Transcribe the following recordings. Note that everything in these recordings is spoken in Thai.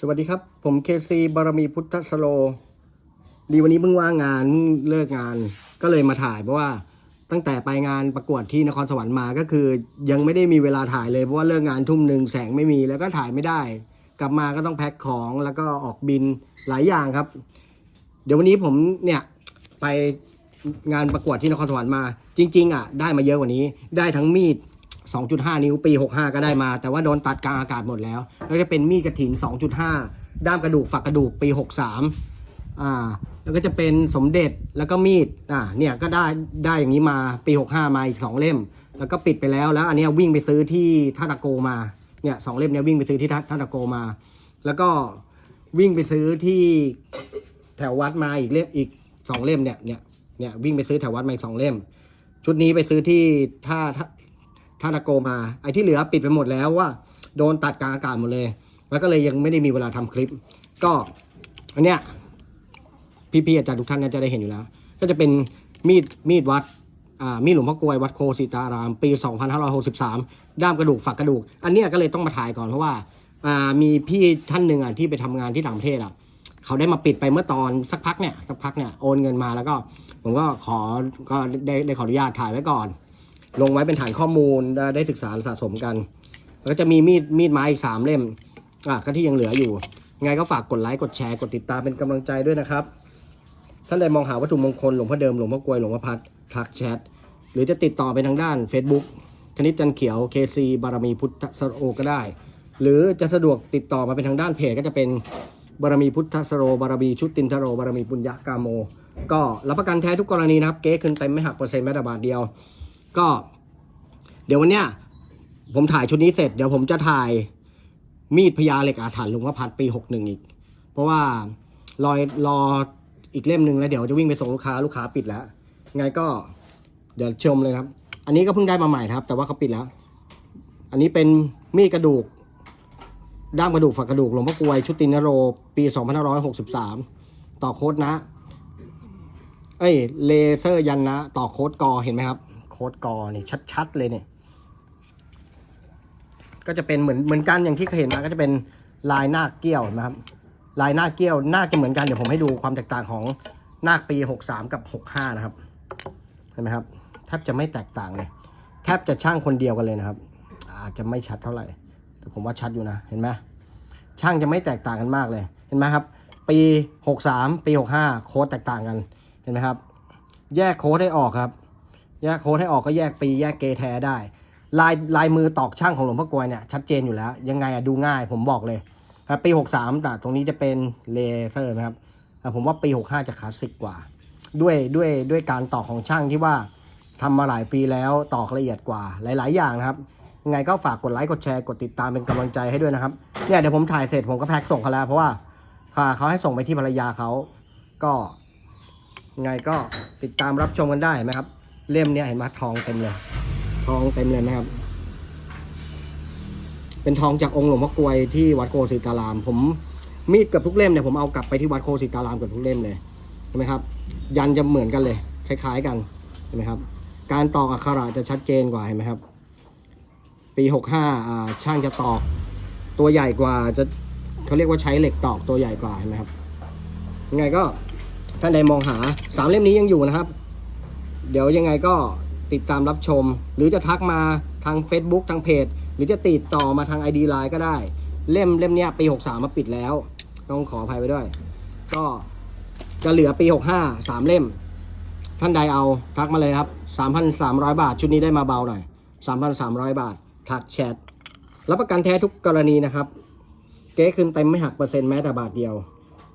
สวัสดีครับ ผมเคซีบารมีพุทธสโล ดีวันนี้เพิ่งว่างงานเลิกงานก็เลยมาถ่ายเพราะว่าตั้งแต่ไปงานประกวดที่นครสวรรค์มาก็คือ ยังไม่ได้มีเวลาถ่ายเลยเพราะว่าเลิกงานทุ่มหนึ่งแสงไม่มีแล้วก็ถ่ายไม่ได้ กลับมาก็ต้องแพ็คของแล้วก็ออกบินหลายอย่างครับ เดี๋ยววันนี้ผมเนี่ยไปงานประกวดที่นครสวรรค์มา จริง ๆ อะ ได้มาเยอะกว่านี้ ได้ทั้งมีด 2.5 นิ้วปี 65 ก็ได้มา แต่ว่าโดนตัดกลางอากาศหมดแล้วแล้วจะเป็นมีดกระถิน 2.5 ด้ามกระดูกฝักกระดูกปี 63อ่าแล้วก็จะเป็นสมเด็จแล้วก็มีดอ่าเนี่ยก็ได้ได้อย่างนี้มาปี 65 มาอีก 2 เล่ม แล้วก็ปิดไปแล้วแล้วอันนี้วิ่งไปซื้อที่ท่าตะโกมาเนี่ยสองเล่มเนี่ยวิ่งไปซื้อที่ท่าท่าตะโกมา แล้วก็วิ่งไปซื้อที่แถววัดมาอีกเล่มอีกสองเล่มเนี่ยเนี่ยเนี่ยวิ่งไปซื้อแถววัดมาอีกสองเล่ม ชุดนี้ไปซื้อที่ท่า ทาท่าโกมาไอ้ที่เหลือปิดไปหมดแล้วว่า โดนตัดกลางอากาศหมดเลย แล้วก็เลยยังไม่ได้มีเวลาทำคลิป ก็อันเนี้ยพี่ๆอาจารย์ทุกท่านน่าจะได้เห็นอยู่แล้ว ก็จะเป็นมีดมีดวัดอ่ามีดหลวงพ่อกลวยวัดโคสิตาราม ปี 2563 ด้ามกระดูกฝักกระดูก อันเนี้ยก็เลยต้องมาถ่ายก่อนเพราะว่าอ่ามีพี่ท่านหนึ่งอะที่ไปทำงานที่ต่างประเทศอะเขาได้มาปิดไปเมื่อตอนสักพักเนี่ยสักพักเนี่ยโอนเงินมาแล้วก็ผมก็ขอก็ได้ได้ขออนุญาตถ่ายไว้ก่อน ลงไว้เป็นฐานข้อมูลได้ศึกษาสะสมกัน แล้วก็จะมีมีดมีดไม้อีกสามเล่มอะก็ที่ยังเหลืออยู่ไงก็ฝากกดไลค์กดแชร์กดติดตามเป็นกำลังใจด้วยนะครับท่านใดมองหาวัตถุมงคลหลวงพ่อเดิมหลวงพ่อกลวยหลวงพ่อพัดทักแชทหรือจะติดต่อไปทางด้าน Facebook คณิตจันเขียว KC บารมีพุทธสโรก็ได้ หรือจะสะดวกติดต่อมาเป็นทางด้านเพจก็จะเป็นบารมีพุทธสโรบารมีชุดตินทโรบารมีปุญญากาโม ก็รับประกันแท้ทุกกรณีนะครับ เก๊ขึ้นเต็มไม่หักเปอร์เซ็นต์แม้แต่บาทเดียว ก็ เดี๋ยววันเนี้ยผมถ่ายชุดนี้เสร็จเดี๋ยวผมจะถ่ายมีดพญาเหล็กอาถรรพ์หลวงพ่อพัดปีหกหนึ่งอีก เพราะว่ารอยรออีกเล่มหนึ่งแล้วเดี๋ยวจะวิ่งไปส่งลูกค้าลูกค้าปิดแล้วไงก็เดี๋ยวชมเลยครับ อันนี้ก็เพิ่งได้มาใหม่ครับ แต่ว่าเขาปิดแล้ว อันนี้เป็นมีดกระดูก ด้ามกระดูกฝักกระดูกหลวงพ่อกวยชุดตินโร ปี2563ต่อโค้ดนะ เอ้ยเลเซอร์ยันนะ ต่อโค้ดกอเห็นไหมครับ โค้ดกอนี่ชัด ๆ เลยเนี่ย ก็จะเป็นเหมือนเหมือนกันอย่างที่เคยเห็นมาก็จะเป็นลายหน้าเกี้ยวนะครับ ลายหน้าเกี้ยวหน้าจะเหมือนกันเดี๋ยวผมให้ดูความแตกต่างของหน้าปี63กับ65นะครับเห็นไหมครับแทบจะไม่แตกต่างเลย แทบจะช่างคนเดียวกันเลยนะครับ อาจจะไม่ชัดเท่าไหร่ แต่ผมว่าชัดอยู่นะเห็นไหมช่างจะไม่แตกต่างกันมากเลย เห็นไหมครับ ปี 63 ปี 65 โค้ดแตกต่างกัน เห็นไหมครับ แยกโค้ดให้ออกครับ แยกโค้ดให้ออกก็แยกปีแยกเกแท้ได้ ลายลายมือตอกช่างของหลวงพ่อกลวยเนี่ยชัดเจนอยู่แล้ว ยังไงอะดูง่ายผมบอกเลยครับปี 63แต่ตรงนี้จะเป็นเลเซอร์นะครับแต่ผมว่าปี 65 จะคลาสสิกกว่า ด้วยด้วยด้วยการตอกของช่างที่ว่าทำมาหลายปีแล้วตอกละเอียดกว่าหลาย ๆ อย่างนะครับยังไงก็ฝากกดไลค์กดแชร์กดติดตามเป็นกำลังใจให้ด้วยนะครับเนี่ยเดี๋ยวผมถ่ายเสร็จผมก็แพ็คส่งเขาแล้วเพราะว่าค่ะเขาให้ส่งไปที่ภรรยาเขาก็ยังไงก็ติดตามรับชมกันได้ไหมครับ เล่มเนี้ยเห็นไหมทองเต็มเลย ทองเต็มเลยนะครับ เป็นทองจากองค์หลวงพ่อกลวยที่วัดโคสิตาราม ผมมีดเกับทุกเล่มเนี่ยผมเอากลับไปที่วัดโคสิตารามเกับทุกเล่มเลยเห็นไหมครับ ยันจะเหมือนกันเลย คล้าย ๆ กันเห็นไหมครับ การตอกอักขระจะชัดเจนกว่าเห็นไหมครับ ปีหกห้าช่างจะตอกตัวใหญ่กว่าจะเขาเรียกว่าใช้เหล็กตอกตัวใหญ่กว่าเห็นไหมครับยังไงก็ท่านใดมองหาสามเล่มนี้ยังอยู่นะครับ เดี๋ยวยังไงก็ติดตามรับชม หรือจะทักมาทาง Facebook ทางเพจ หรือจะติดต่อมาทาง ID Line ก็ได้ เล่มเล่มเนี้ยปี 63 มาปิดแล้ว ต้องขออภัยไปด้วย ก็จะเหลือปี 65 3 เล่ม ท่านใดเอาทักมาเลยครับ 3,300 บาท ชุดนี้ได้มาเบาหน่อย 3,300 บาท ทักแชทรับประกันแท้ทุกกรณีนะครับ เก๊คืนเต็มไม่หักเปอร์เซ็นต์แม้แต่บาทเดียว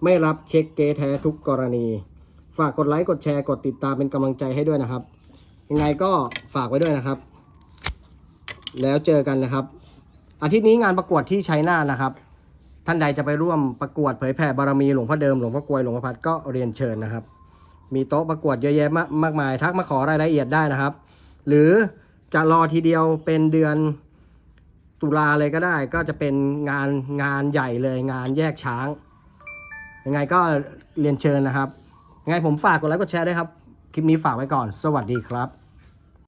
ไม่รับเช็คเก๊แท้ทุกกรณี ฝากกดไลค์กดแชร์กดติดตามเป็นกำลังใจให้ด้วยนะครับ ยังไงก็ฝากไว้ด้วยนะครับ แล้วเจอกันนะครับ อาทิตย์นี้งานประกวดที่ชัยนาทนะครับ ท่านใดจะไปร่วมประกวดเผยแผ่บารมีหลวงพ่อเดิมหลวงพ่อกวยหลวงพ่อพัดก็เรียนเชิญนะครับ มีโต๊ะประกวดเยอะแยะมากมากมายทักมาขอรายละเอียดได้นะครับ หรือจะรอทีเดียวเป็นเดือนตุลาเลยก็ได้ก็จะเป็นงานงานใหญ่เลยงานแยกช้าง ยังไงก็เรียนเชิญนะครับ ไงผมฝากกดไลค์กดแชร์ด้วยครับ คลิปนี้ฝากไว้ก่อน สวัสดีครับ